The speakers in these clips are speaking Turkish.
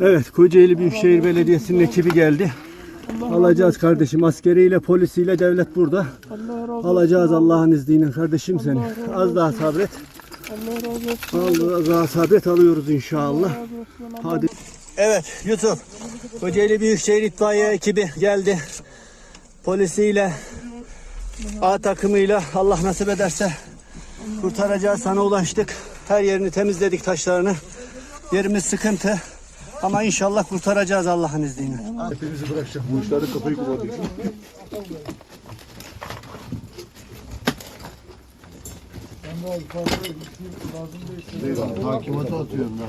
Evet Kocaeli Büyükşehir Belediyesi'nin ekibi geldi. Alacağız kardeşim askeriyle polisiyle devlet burada. Alacağız Allah'ın izniyle kardeşim seni. Az daha sabret. Allah. Az daha sabret alıyoruz inşallah. Hadi. Evet Yusuf. Kocaeli Büyükşehir İtfaiye ekibi geldi. Polisiyle A takımıyla Allah nasip ederse kurtaracağız sana ulaştık. Her yerini temizledik taşlarını. Yerimiz sıkıntı. Ama inşallah kurtaracağız Allah'ın izniyle. Hepimizi bırakacak. Bu işlerde kafayı abi. Hakimata atıyorum ben.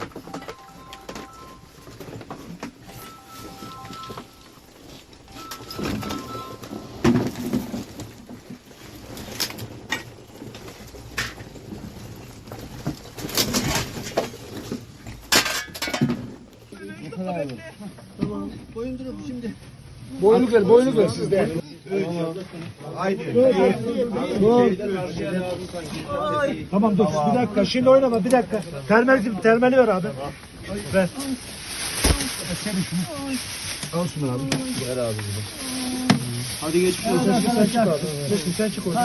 dur bir dakika şimdi oynama bir dakika. Termal, termali ver abi. Ver. Al şunu abi. Ver abi. Hadi geç. Sen çık abi. Sen çık oradan.